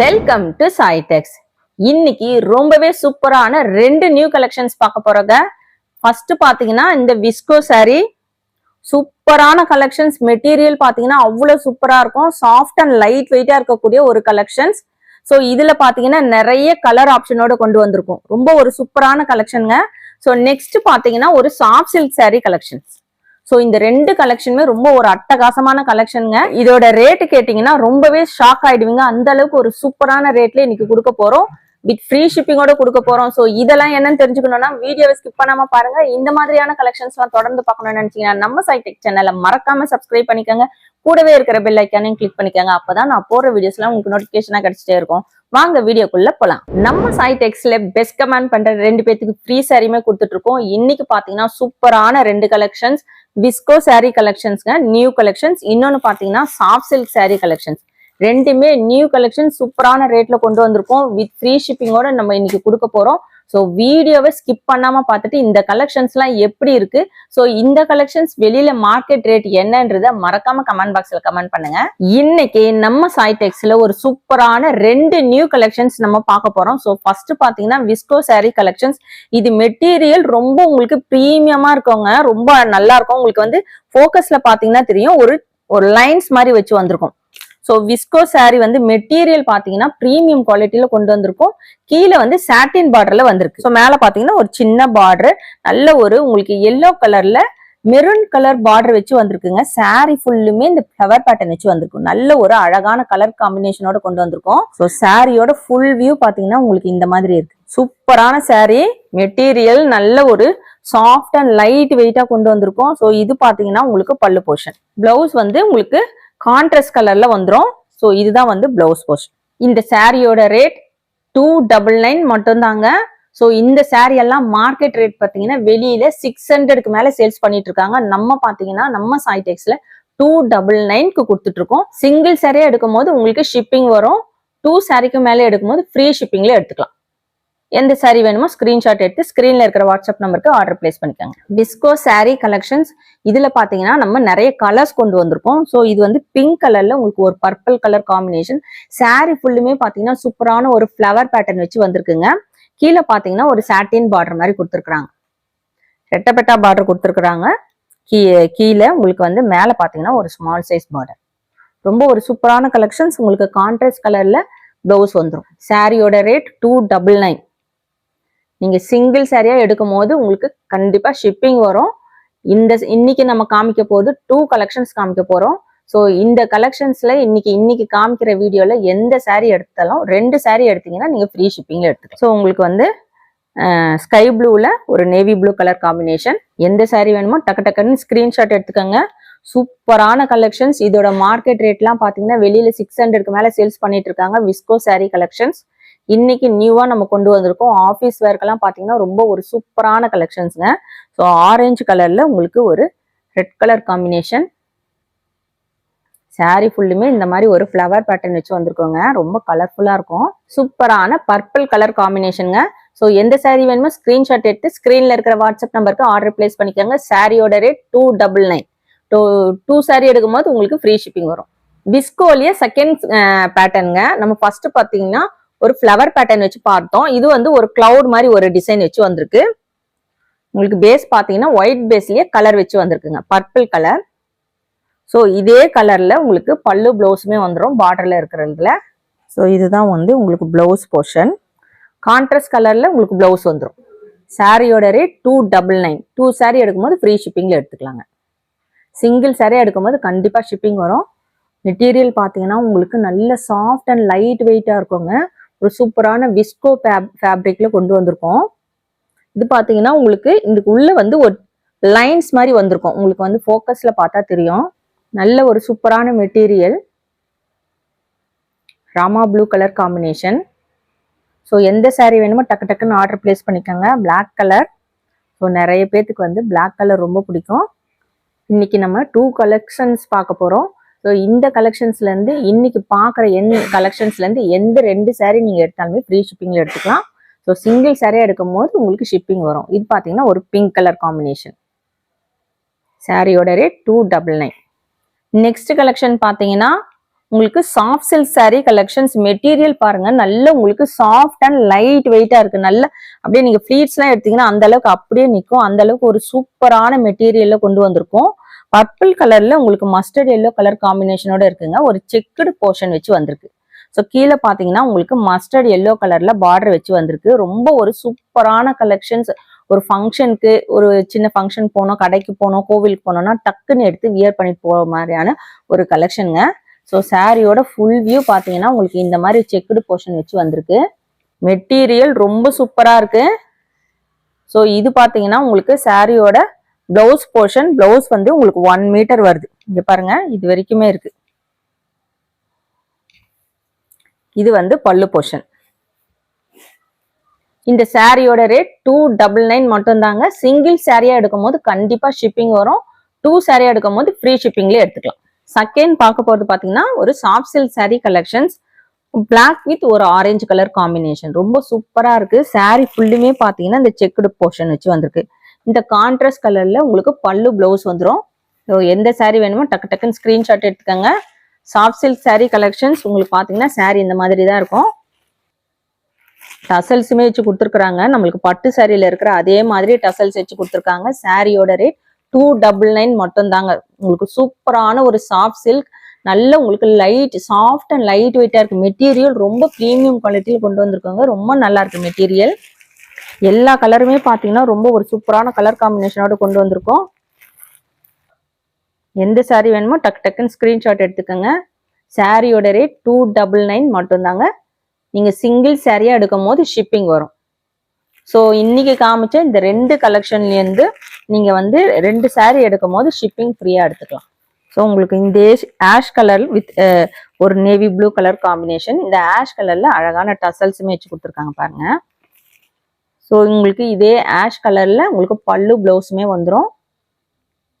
Welcome to சாய்டெக்ஸ் இன்னைக்கு ரொம்பவே சூப்பரான ரெண்டு நியூ கலெக்ஷன்ஸ் பார்க்க போறோங்க. ஃபர்ஸ்ட் பாத்தீங்கன்னா இந்த விஸ்கோ சாரி சூப்பரான கலெக்ஷன்ஸ் மெட்டீரியல் பாத்தீங்கன்னா அவ்வளவு சூப்பரா இருக்கும். சாஃப்ட் அண்ட் லைட் வெயிட்டா இருக்கக்கூடிய ஒரு கலெக்ஷன்ஸ் ஸோ இதுல பாத்தீங்கன்னா நிறைய கலர் ஆப்ஷனோட கொண்டு வந்திருக்கும். ரொம்ப ஒரு சூப்பரான கலெக்ஷனுங்க ஸோ நெக்ஸ்ட் பாத்தீங்கன்னா ஒரு soft silk sari collections so இந்த ரெண்டு கலெக்ஷனுமே ரொம்ப ஒரு அட்டகாசமான கலெக்ஷனுங்க இதோட ரேட்டு கேட்டிங்கன்னா ரொம்பவே ஷாக் ஆயிடுவீங்க. அந்த அளவுக்கு ஒரு சூப்பரான ரேட்ல இன்னைக்கு கொடுக்க போறோம். வித் ஃப்ரீ ஷிப்பிங்கோட கொடுக்க போறோம். ஸோ இதெல்லாம் என்னன்னு தெரிஞ்சுக்கணும்னா வீடியோவை ஸ்கிப் பண்ணாம பாருங்க. இந்த மாதிரியான கலெக்ஷன்ஸ் எல்லாம் தொடர்ந்து பார்க்கணும்னு நினைச்சீங்கன்னா நம்ம சைடெக் சேனலை மறக்காம சப்ஸ்கிரைப் பண்ணிக்கோங்க. கூடவே இருக்கிற பெல் ஐக்கானையும் கிளிக் பண்ணிக்கோங்க. அப்பதான் நான் போடுற வீடியோஸ் எல்லாம் உங்களுக்கு நோட்டிபிகேஷனா கிடைச்சிட்டே இருக்கும். வாங்க வீடியோக்குள்ள போலாம். நம்ம சைடெக்ஸ்ல பெஸ்ட் கமெண்ட் பண்ற ரெண்டு பேத்துக்கு ஃப்ரீ சாரியுமே கொடுத்துட்டு இருக்கோம். இன்னைக்கு பாத்தீங்கன்னா சூப்பரான ரெண்டு கலெக்ஷன்ஸ் விஸ்கோ saree கலெக்ஷன்ஸ்ங்க நியூ கலெக்ஷன்ஸ் இன்னொன்னு பாத்தீங்கன்னா சாஃப்ட் சில்க் saree கலெக்ஷன்ஸ் ரெண்டுமே நியூ கலெக்ஷன் சூப்பரான ரேட்ல கொண்டு வந்திருக்கோம். வித் ஃப்ரீ ஷிப்பிங்கோட நம்ம இன்னைக்கு கொடுக்க போறோம். ஸோ வீடியோவை ஸ்கிப் பண்ணாமல் பார்த்துட்டு இந்த கலெக்ஷன்ஸ்லாம் எப்படி இருக்கு? ஸோ இந்த கலெக்ஷன்ஸ் வெளியில் மார்க்கெட் ரேட் என்னன்றதை மறக்காமல் கமெண்ட் பாக்ஸில் கமெண்ட் பண்ணுங்க. இன்னைக்கு நம்ம சாய்டெக்ஸில் ஒரு சூப்பரான ரெண்டு நியூ கலெக்ஷன்ஸ் நம்ம பார்க்க போகிறோம் ஸோ ஃபர்ஸ்ட் பார்த்தீங்கன்னா விஸ்கோ saree கலெக்ஷன்ஸ் இது மெட்டீரியல் ரொம்ப உங்களுக்கு ப்ரீமியமாக இருக்கவங்க ரொம்ப நல்லா இருக்கும். உங்களுக்கு வந்து ஃபோக்கஸில் பார்த்தீங்கன்னா தெரியும். ஒரு ஒரு லைன்ஸ் மாதிரி வச்சு வந்திருக்கும். ஸோ விஸ்கோ சாரி வந்து மெட்டீரியல் பார்த்தீங்கன்னா ப்ரீமியம் குவாலிட்டியில கொண்டு வந்திருக்கும். கீழே வந்து சாட்டின் பார்டர்ல வந்திருக்கு. ஸோ மேலே பார்த்தீங்கன்னா ஒரு சின்ன பார்டர் நல்ல ஒரு உங்களுக்கு எல்லோ கலர்ல மெரூன் கலர் பார்டர் வச்சு வந்திருக்குங்க. சாரி ஃபுல்லுமே இந்த ஃப்ளவர் பேட்டர்ன் வச்சு வந்திருக்கும். நல்ல ஒரு அழகான கலர் காம்பினேஷனோட கொண்டு வந்திருக்கோம். ஸோ சாரியோட ஃபுல் வியூ பார்த்தீங்கன்னா உங்களுக்கு இந்த மாதிரி இருக்கு. சூப்பரான saree மெட்டீரியல் நல்ல ஒரு சாஃப்ட் அண்ட் லைட் வெயிட்டாக கொண்டு வந்திருக்கோம். ஸோ இது பார்த்தீங்கன்னா உங்களுக்கு பல்லு போர்ஷன் பிளவுஸ் வந்து உங்களுக்கு கான்ட்ராஸ்ட் கலர்ல வந்துடும் ஸோ இதுதான் வந்து பிளவுஸ் போஸ்ட் இந்த சாரியோட ரேட் டூ டபுள் நைன் மட்டும்தாங்க. ஸோ இந்த சாரி எல்லாம் மார்க்கெட் ரேட் பார்த்தீங்கன்னா வெளியில சிக்ஸ் ஹண்ட்ரடுக்கு மேல சேல்ஸ் பண்ணிட்டு இருக்காங்க. நம்ம பார்த்தீங்கன்னா நம்ம சாய்டெக்ஸ்ல டூ டபுள் நைன்க்கு கொடுத்துட்டு இருக்கோம் சிங்கிள் சாரியா எடுக்கும் போது உங்களுக்கு ஷிப்பிங் வரும். டூ சாரிக்கு மேலே எடுக்கும்போது ஃப்ரீ ஷிப்பிங்ல எடுத்துக்கலாம். எந்த saree வேணுமோ ஸ்கிரீன்ஷாட் எடுத்து ஸ்கிரீன்ல இருக்கிற வாட்ஸ்அப் நம்பருக்கு ஆர்டர் பிளேஸ் பண்ணிக்கோங்க. டிஸ்கோ saree கலெக்ஷன்ஸ் இதுல பாத்தீங்கன்னா நம்ம நிறைய கலர்ஸ் கொண்டு வந்திருக்கோம். ஸோ இது வந்து பிங்க் கலர்ல உங்களுக்கு ஒரு பர்பிள் கலர் காம்பினேஷன் saree ஃபுல்லுமே பாத்தீங்கன்னா சூப்பரான ஒரு ஃப்ளவர் பேட்டர்ன் வச்சு வந்திருக்குங்க. கீழே பாத்தீங்கன்னா ஒரு சாட்டின் பார்டர் மாதிரி கொடுத்துருக்காங்க ரெட்டப்பெட்டா பார்டர் கொடுத்துருக்குறாங்க. கீ கீழே உங்களுக்கு வந்து மேலே பார்த்தீங்கன்னா ஒரு ஸ்மால் சைஸ் பார்டர் ரொம்ப ஒரு சூப்பரான கலெக்ஷன்ஸ் உங்களுக்கு கான்ட்ராஸ்ட் கலரில் ப்ளவுஸ் வந்துடும் சாரியோட ரேட் டூ டபுள் நைன் நீங்கள் சிங்கிள் சேரீயாக எடுக்கும் போது உங்களுக்கு கண்டிப்பாக ஷிப்பிங் வரும். இந்த இன்னைக்கு நம்ம காமிக்க போது டூ கலெக்ஷன்ஸ் காமிக்க போகிறோம் ஸோ இந்த கலெக்ஷன்ஸில் இன்னைக்கு இன்னைக்கு காமிக்கிற வீடியோவில் எந்த சாரீ எடுத்தாலும் ரெண்டு சாரீ எடுத்தீங்கன்னா நீங்கள் ஃப்ரீ ஷிப்பிங்கில் எடுத்துக்கலாம். ஸோ உங்களுக்கு வந்து ஸ்கை ப்ளூவில் ஒரு நேவி ப்ளூ கலர் காம்பினேஷன் எந்த சாரீ வேணுமோ டக்கு டக்குன்னு ஸ்க்ரீன்ஷாட் எடுத்துக்கோங்க. சூப்பரான கலெக்ஷன்ஸ் இதோட மார்க்கெட் ரேட்லாம் பார்த்தீங்கன்னா வெளியில் சிக்ஸ் ஹண்ட்ரட்க்கு மேலே சேல்ஸ் பண்ணிட்டு இருக்காங்க. விஸ்கோ சாரீ கலெக்ஷன்ஸ் இன்னைக்கு நியூவா நம்ம கொண்டு வந்திருக்கோம். ஆஃபீஸ் வேர்க்கெல்லாம் பார்த்தீங்கன்னா ரொம்ப ஒரு சூப்பரான கலெக்ஷன்ஸ்ங்க ஸோ ஆரஞ்சு கலர்ல உங்களுக்கு ஒரு ரெட் கலர் காம்பினேஷன் saree ஃபுல்லுமே இந்த மாதிரி ஒரு ஃப்ளவர் பேட்டர்ன் வச்சு வந்திருக்கோங்க. ரொம்ப கலர்ஃபுல்லாக இருக்கும். சூப்பரான பர்பிள் கலர் காம்பினேஷனுங்க ஸோ எந்த சாரீ வேணுமோ ஸ்க்ரீன்ஷாட் எடுத்து ஸ்க்ரீனில் இருக்கிற வாட்ஸ்அப் நம்பருக்கு ஆர்டர் பிளேஸ் பண்ணிக்கோங்க. சாரியோட rate two double nine two two sari எடுக்கும்போது உங்களுக்கு ஃப்ரீ ஷிப்பிங் வரும். பிஸ்கோலிய செகண்ட் பேட்டர்னுங்க நம்ம ஃபர்ஸ்ட் பார்த்தீங்கன்னா ஒரு ஃப்ளவர் பேட்டர்ன் வச்சு பார்த்தோம். இது வந்து ஒரு கிளவுட் மாதிரி ஒரு டிசைன் வச்சு வந்திருக்கு. உங்களுக்கு பேஸ் பார்த்தீங்கன்னா ஒயிட் பேஸ்லயே கலர் வச்சு வந்திருக்குங்க. பர்பிள் கலர் ஸோ இதே கலர்ல உங்களுக்கு பல்லு பிளவுஸுமே வந்துடும் பார்டர்ல இருக்கிறதுல ஸோ இதுதான் வந்து உங்களுக்கு பிளவுஸ் போர்ஷன் கான்ட்ராஸ்ட் கலர்ல உங்களுக்கு பிளவுஸ் வந்துடும் சாரியோட rate two double nine two sari எடுக்கும்போது ஃப்ரீ ஷிப்பிங்ல எடுத்துக்கலாங்க. சிங்கிள் சாரி எடுக்கும்போது கண்டிப்பாக ஷிப்பிங் வரும். மெட்டீரியல் பார்த்தீங்கன்னா உங்களுக்கு நல்ல சாஃப்ட் அண்ட் லைட் வெயிட்டாக இருக்குங்க. ஒரு சூப்பரான விஸ்கோ ஃபேப் ஃபேப்ரிக்ல கொண்டு வந்திருக்கோம். இது பார்த்தீங்கன்னா உங்களுக்கு இதுக்கு உள்ள வந்து ஒரு லைன்ஸ் மாதிரி வந்திருக்கும். உங்களுக்கு வந்து ஃபோக்கஸில் பார்த்தா தெரியும். நல்ல ஒரு சூப்பரான material Rama blue colour combination so எந்த சாரீ வேணுமோ டக்கு டக்குன்னு ஆர்டர் பிளேஸ் பண்ணிக்கோங்க. பிளாக் கலர் ஸோ நிறைய பேர்த்துக்கு வந்து பிளாக் கலர் ரொம்ப பிடிக்கும். இன்னைக்கு நம்ம டூ கலெக்ஷன்ஸ் பார்க்க போகிறோம் ஸோ இந்த கலெக்ஷன்ஸ்லேருந்து இன்னைக்கு பார்க்குற எந்த கலெக்ஷன்ஸ்லேருந்து எந்த ரெண்டு சேரீ நீங்கள் எடுத்தாலுமே ஃப்ரீ ஷிப்பிங்கில் எடுத்துக்கலாம். ஸோ சிங்கிள் saree எடுக்கும் போது உங்களுக்கு ஷிப்பிங் வரும். இது பார்த்தீங்கன்னா ஒரு பிங்க் கலர் காம்பினேஷன் சாரியோட rate two double nine next collection பார்த்தீங்கன்னா உங்களுக்கு soft silk sari collections material பாருங்க. நல்ல உங்களுக்கு சாஃப்ட் அண்ட் லைட் வெயிட்டா இருக்கு. நல்ல அப்படியே நீங்க ஃபிளீட்ஸ் எல்லாம் எடுத்தீங்கன்னா அந்த அளவுக்கு அப்படியே நிற்கும் அந்த அளவுக்கு ஒரு சூப்பரான மெட்டீரியல்ல கொண்டு வந்திருக்கும். பர்பிள் கலர்ல உங்களுக்கு மஸ்டர்ட் எல்லோ கலர் காம்பினேஷனோட இருக்குங்க. ஒரு செக்குடு போர்ஷன் வச்சு வந்திருக்கு. ஸோ கீழே பார்த்தீங்கன்னா உங்களுக்கு மஸ்டர்ட் எல்லோ கலர்ல பார்டர் வச்சு வந்திருக்கு. ரொம்ப ஒரு சூப்பரான கலெக்ஷன்ஸ் ஒரு ஃபங்க்ஷனுக்கு ஒரு சின்ன ஃபங்க்ஷன் போனோம் கடைக்கு போனோம் கோவிலுக்கு போனோம்னா டக்குன்னு எடுத்து வியர் பண்ணிட்டு போகிற மாதிரியான ஒரு கலெக்ஷனுங்க ஸோ சாரியோட ஃபுல் வியூ பார்த்தீங்கன்னா உங்களுக்கு இந்த மாதிரி செக்குடு போர்ஷன் வச்சு வந்திருக்கு. மெட்டீரியல் ரொம்ப சூப்பராக இருக்கு. ஸோ இது பார்த்தீங்கன்னா உங்களுக்கு சாரியோட பிளவுஸ் போர்ஷன் பிளவுஸ் வந்து உங்களுக்கு ஒன் மீட்டர் வருது. இங்க பாருங்க இது வரைக்குமே இருக்கு. இது வந்து பல்லு போர்ஷன் இந்த சாரியோட ரேட் டூ டபுள் நைன் மட்டும்தாங்க. சிங்கிள் சாரியா எடுக்கும் போது கண்டிப்பா ஷிப்பிங் வரும். டூ சாரியா எடுக்கும் போது ஃப்ரீ ஷிப்பிங்லேயே எடுத்துக்கலாம். செகண்ட் பார்க்க போறது பாத்தீங்கன்னா ஒரு soft silk saree collections black with ஒரு ஆரஞ்சு கலர் காம்பினேஷன் ரொம்ப சூப்பரா இருக்கு. Saree ஃபுல்லுமே பாத்தீங்கன்னா இந்த செக்குடு போர்ஷன் வச்சு வந்திருக்கு. இந்த கான்ட்ராஸ்ட் கலர்ல உங்களுக்கு பல்லு பிளவுஸ் வந்துடும் ஸோ எந்த சாரீ வேணுமோ டக்கு டக்குன்னு ஸ்கிரீன்ஷாட் எடுத்துக்கோங்க. சாஃப்ட் சில்க் சாரீ கலெக்ஷன்ஸ் உங்களுக்கு பார்த்தீங்கன்னா சாரீ இந்த மாதிரி தான் இருக்கும். டசல்ஸுமே வச்சு கொடுத்துருக்குறாங்க. நம்மளுக்கு பட்டு சாரியில இருக்கிற அதே மாதிரி டசல்ஸ் வச்சு கொடுத்துருக்காங்க. சாரியோட ரேட் டூ டபுள் நைன் மட்டும் தாங்க உங்களுக்கு சூப்பரான ஒரு சாஃப்ட் சில்க் நல்ல உங்களுக்கு லைட் சாஃப்ட் அண்ட் லைட் வெயிட்டாக இருக்குது மெட்டீரியல் ரொம்ப ப்ரீமியம் குவாலிட்டியில் கொண்டு வந்திருக்காங்க. ரொம்ப நல்லா இருக்குது மெட்டீரியல் எல்லா கலருமே பார்த்தீங்கன்னா ரொம்ப ஒரு சூப்பரான கலர் காம்பினேஷனோட கொண்டு வந்திருக்கோம். எந்த saree வேணுமோ டக் டக்குன்னு ஸ்க்ரீன்ஷாட் எடுத்துக்கோங்க. சாரியோட ரேட் டூ டபுள் நைன் மட்டும்தாங்க. நீங்கள் சிங்கிள் சாரியாக எடுக்கும் போது ஷிப்பிங் வரும். ஸோ இன்னைக்கு காமிச்ச இந்த ரெண்டு கலெக்ஷன்லேருந்து நீங்கள் வந்து ரெண்டு saree எடுக்கும் போது ஷிப்பிங் ஃப்ரீயாக எடுத்துக்கலாம். ஸோ உங்களுக்கு இந்த ஆஷ் கலர் வித் ஒரு நேவி ப்ளூ கலர் காம்பினேஷன் இந்த ஆஷ் கலரில் அழகான டசல்ஸுமே வச்சு கொடுத்துருக்காங்க பாருங்கள் ஸோ உங்களுக்கு இதே ஆஷ் கலரில் உங்களுக்கு பல்லு ப்ளவுஸுமே வந்துடும்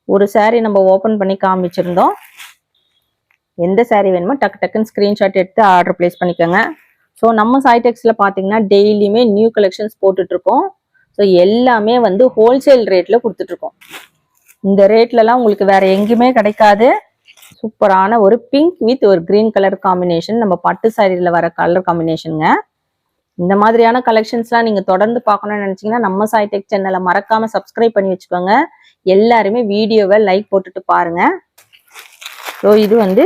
ஒரு சாரீ நம்ம ஓப்பன் பண்ணி காமிச்சிருந்தோம். எந்த சாரீ வேணுமோ டக்கு டக்குன்னு ஸ்க்ரீன்ஷாட் எடுத்து ஆர்டர் ப்ளேஸ் பண்ணிக்கோங்க. ஸோ நம்ம சாய்டெக்ஸில் பார்த்தீங்கன்னா டெய்லியுமே நியூ கலெக்ஷன்ஸ் போட்டுட்ருக்கோம். ஸோ எல்லாமே வந்து ஹோல்சேல் ரேட்டில் கொடுத்துட்ருக்கோம். இந்த ரேட்லலாம் உங்களுக்கு வேறு எங்கேயுமே கிடைக்காது. சூப்பரான ஒரு பிங்க் வித் ஒரு கிரீன் கலர் காம்பினேஷன் நம்ம பட்டு சாரியில் வர கலர் காம்பினேஷனுங்க இந்த மாதிரியான கலெக்ஷன்ஸ்லாம் நீங்கள் தொடர்ந்து பார்க்கணும்னு நினச்சிங்கன்னா நம்ம சாய்டெக் சேனலை மறக்காமல் சப்ஸ்கிரைப் பண்ணி வச்சுக்கோங்க. எல்லாருமே வீடியோவை லைக் போட்டுட்டு பாருங்க. ஸோ இது வந்து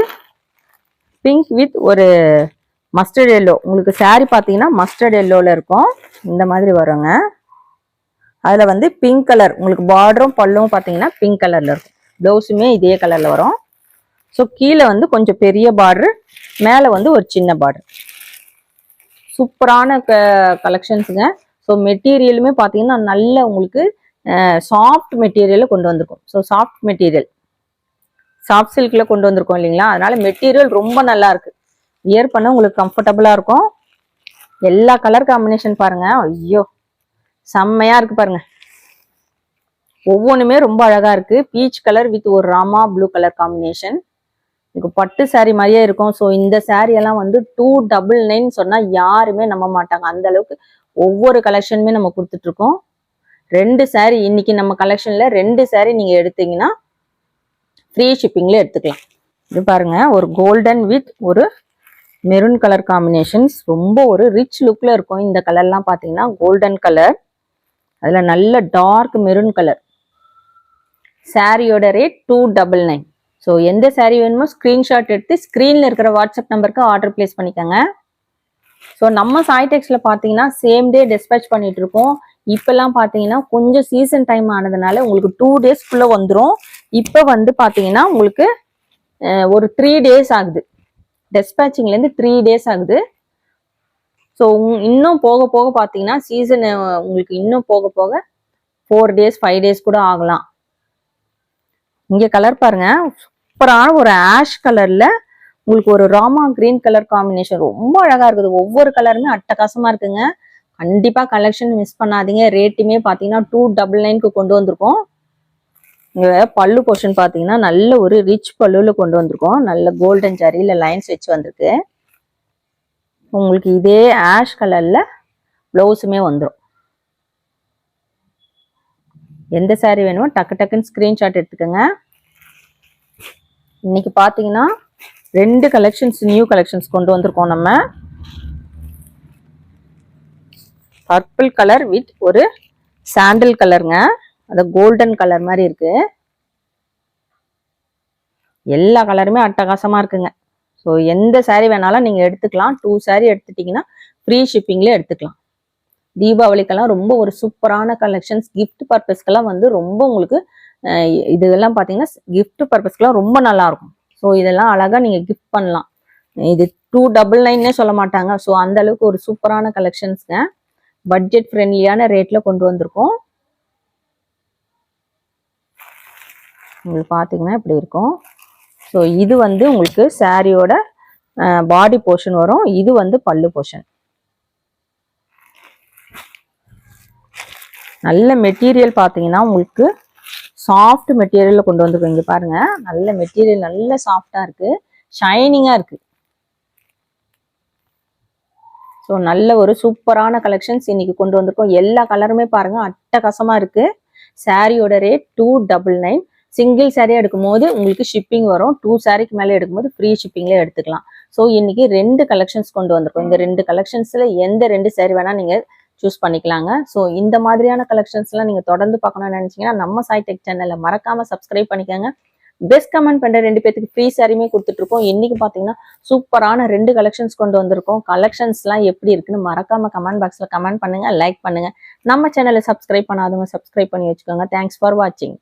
பிங்க் வித் ஒரு மஸ்டர்ட் எல்லோ உங்களுக்கு சாரீ பார்த்தீங்கன்னா மஸ்டர்ட் எல்லோவில் இருக்கும். இந்த மாதிரி வருங்க. அதில் வந்து பிங்க் கலர் உங்களுக்கு பார்டரும் பல்லும் பார்த்தீங்கன்னா பிங்க் கலரில் இருக்கும். ப்ளவுஸுமே இதே கலரில் வரும். ஸோ கீழே வந்து கொஞ்சம் பெரிய பார்டர் மேலே வந்து ஒரு சின்ன பார்டர் சூப்பரான க கலெக்ஷன்ஸுங்க ஸோ மெட்டீரியலுமே பார்த்தீங்கன்னா நல்ல உங்களுக்கு சாஃப்ட் மெட்டீரியலை கொண்டு வந்திருக்கும். ஸோ சாஃப்ட் மெட்டீரியல் சாஃப்ட் சில்கில் கொண்டு வந்திருக்கோம் இல்லைங்களா? அதனால மெட்டீரியல் ரொம்ப நல்லா இருக்கு. வியர் பண்ண உங்களுக்கு கம்ஃபர்டபுளாக இருக்கும். எல்லா கலர் காம்பினேஷன் பாருங்க. ஐயோ! செம்மையா இருக்கு பாருங்க. ஒவ்வொன்றுமே ரொம்ப அழகா இருக்கு. பீச் கலர் வித் ஒரு ராமா ப்ளூ கலர் காம்பினேஷன் இதுக்கு பட்டு saree மாதிரியே இருக்கும். ஸோ இந்த saree எல்லாம் வந்து டூ டபுள் நைன் சொன்னால் யாருமே நம்ப மாட்டாங்க. அந்த அளவுக்கு ஒவ்வொரு கலெக்ஷனுமே நம்ம கொடுத்துட்டு இருக்கோம். ரெண்டு saree இன்னைக்கு நம்ம கலெக்ஷன்ல ரெண்டு saree நீங்க எடுத்தீங்கன்னா ஃப்ரீ ஷிப்பிங்ல எடுத்துக்கலாம். இது பாருங்க ஒரு கோல்டன் வித் ஒரு மெரூன் கலர் காம்பினேஷன்ஸ் ரொம்ப ஒரு ரிச் லுக்ல இருக்கும். இந்த கலர்லாம் பார்த்தீங்கன்னா கோல்டன் கலர் அதுல நல்ல டார்க் மெரூன் கலர் சாரியோட rate two double nine so எந்த சாரீ வேணுமோ ஸ்க்ரீன்ஷாட் எடுத்து ஸ்க்ரீனில் இருக்கிற வாட்ஸ்அப் நம்பருக்கு ஆர்டர் ப்ளேஸ் பண்ணிக்கோங்க. ஸோ நம்ம சாய்டெக்ஸில் பார்த்தீங்கன்னா சேம் டே டிஸ்பேச் பண்ணிட்டு இருக்கோம். இப்பெல்லாம் பார்த்தீங்கன்னா கொஞ்சம் சீசன் டைம் ஆனதுனால உங்களுக்கு டூ டேஸ்க்குள்ளே வந்துடும் இப்போ வந்து பார்த்தீங்கன்னா உங்களுக்கு ஒரு த்ரீ டேஸ் ஆகுது. டெஸ்பேச்சிங்லேருந்து த்ரீ டேஸ் ஆகுது. ஸோ இன்னும் போக போக பார்த்தீங்கன்னா சீசன் உங்களுக்கு இன்னும் போக போக ஃபோர் டேஸ் ஃபைவ் டேஸ் கூட ஆகலாம். இங்கே கலர் பாருங்க. சூப்பரான ஒரு ஆஷ் கலர்ல உங்களுக்கு ஒரு ராமா கிரீன் கலர் காம்பினேஷன் ரொம்ப அழகா இருக்குது. ஒவ்வொரு கலருமே அட்டகாசமா இருக்குங்க. கண்டிப்பா கலெக்ஷன் மிஸ் பண்ணாதீங்க. ரேட்டுமே பாத்தீங்கன்னா டூ டபுள் நைன்க்கு கொண்டு வந்திருக்கோம். இங்க பல்லு போர்ஷன் பாத்தீங்கன்னா நல்ல ஒரு ரிச் பல்லுல கொண்டு வந்திருக்கோம். நல்ல கோல்டன் ஜரியில லைன்ஸ் வச்சு வந்திருக்கு. உங்களுக்கு இதே ஆஷ் கலர்ல பிளவுஸுமே வந்துடும் எந்த saree வேணுமோ டக்கு டக்குன்னு ஸ்க்ரீன்ஷாட் எடுத்துக்கோங்க. இன்னைக்கு பார்த்தீங்கன்னா ரெண்டு கலெக்ஷன்ஸ் நியூ கலெக்ஷன்ஸ் கொண்டு வந்திருக்கோம் நம்ம. பர்பிள் கலர் வித் ஒரு சாண்டில் கலருங்க அந்த கோல்டன் கலர் மாதிரி இருக்கு. எல்லா கலருமே அட்டகாசமா இருக்குங்க. ஸோ எந்த சாரீ வேணாலும் நீங்க எடுத்துக்கலாம். டூ சாரீ எடுத்துட்டீங்கன்னா ஃப்ரீ ஷிப்பிங்லேயே எடுத்துக்கலாம். தீபாவளிக்கெல்லாம் ரொம்ப ஒரு சூப்பரான கலெக்ஷன்ஸ் கிஃப்ட் பர்பஸ்க்கெல்லாம் வந்து ரொம்ப உங்களுக்கு இதெல்லாம் பார்த்தீங்கன்னா கிஃப்ட் பர்பஸ்க்குலாம் ரொம்ப நல்லாயிருக்கும் ஸோ இதெல்லாம் அழகாக நீங்கள் கிஃப்ட் பண்ணலாம். இது டூ டபுள் நைன்னே சொல்ல மாட்டாங்க. ஸோ அந்த அளவுக்கு ஒரு சூப்பரான கலெக்ஷன்ஸ்ங்க பட்ஜெட் ஃப்ரெண்ட்லியான ரேட்டில் கொண்டு வந்திருக்கோம். உங்களுக்கு பார்த்தீங்கன்னா இப்படி இருக்கும். ஸோ இது வந்து உங்களுக்கு சாரியோட பாடி போர்ஷன் வரும். இது வந்து பல்லு போர்ஷன் நல்ல மெட்டீரியல் பார்த்தீங்கன்னா உங்களுக்கு சாஃப்ட் மெட்டீரியலில் கொண்டு வந்திருக்கோம். இங்கே பாருங்கள் நல்ல மெட்டீரியல் நல்ல சாஃப்டாக இருக்குது ஷைனிங்காக இருக்குது ஸோ நல்ல ஒரு சூப்பரான கலெக்ஷன்ஸ் இன்னைக்கு கொண்டு வந்திருக்கோம். எல்லா கலருமே பாருங்கள் அட்டகாசமாக இருக்குது சாரியோட rate two double nine single சாரியாக எடுக்கும்போது உங்களுக்கு ஷிப்பிங் வரும். டூ சாரிக்கு மேலே எடுக்கும்போது ஃப்ரீ ஷிப்பிங்லேயே எடுத்துக்கலாம். ஸோ இன்னைக்கு ரெண்டு கலெக்ஷன்ஸ் கொண்டு வந்திருக்கோம். இந்த ரெண்டு கலெக்ஷன்ஸில் எந்த ரெண்டு சாரி வேணால் நீங்கள் சூஸ் பண்ணிக்கலாங்க. ஸோ இந்த மாதிரியான கலெக்ஷன்ஸ்லாம் நீங்கள் தொடர்ந்து பார்க்கணும்னு நினச்சிங்கன்னா நம்ம சாய் டெக் சேனலை மறக்காம சப்ஸ்கிரைப் பண்ணிக்கோங்க. பெஸ்ட் கமெண்ட் பண்ணுற ரெண்டு பேத்துக்கு ஃப்ரீ சாரியுமே கொடுத்துட்ருக்கோம். இன்றைக்கி இன்னைக்கு சூப்பரான ரெண்டு கலெக்ஷன்ஸ் கொண்டு வந்திருக்கோம். கலெக்ஷன்ஸ்லாம் எப்படி இருக்குன்னு மறக்காம கமெண்ட் பாக்ஸில் கமெண்ட் பண்ணுங்க லைக் பண்ணுங்க. நம்ம சேனலை சப்ஸ்கிரைப் பண்ணாதவங்க சப்ஸ்கிரைப் பண்ணி வச்சுக்கோங்க. தேங்க்ஸ் ஃபார் வாட்சிங்